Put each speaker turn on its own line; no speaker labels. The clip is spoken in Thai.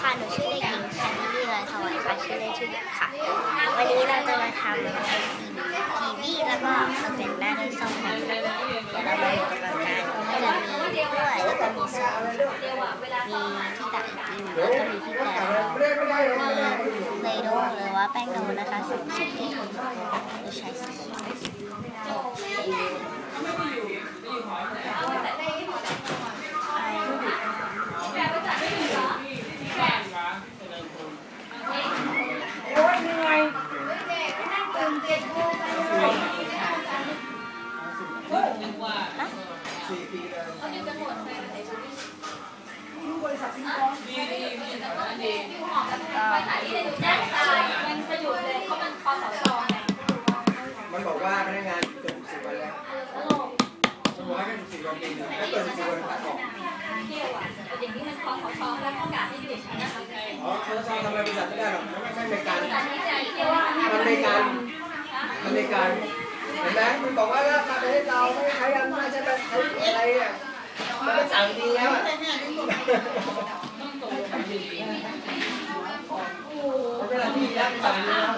ค่ะ หนูชื่อเด็กหญิงชันนิลีลอยสวัยค่ะชื่อเล่นชื่อเด็กค่ะ วันนี้เราจะมาทำไอติมกีวีแล้วก็สเปนหน้าด้วยส้มกันค่ะเดี๋ยวเรามาดูกันกันก็จะมีกล้วยแล้วก็มีส้มมีที่ตักไอติมแล้วก็มีที่แกงมีเนยโดหรือว่าแป้งโดนะคะสองสีเราใช้สีก็
มันบอกว่าพนักงานเกินสิบวันแล้วมันบอกให้กันสิบวันปีหนึงแล้วเกินสิบวันตัดออกอ๋อเขาทำอะไรบริษัทไม่ได้หรอกมันไม่ใช่ในการมันในการ กันเห็นไหมมันบอกว่าราคาประเทศเราไม่ใช้อำนาจใช้อะไรอะมันเป็สั่งดีแล้วอะเวลาที่ยักษ์สั่งดีแล้ว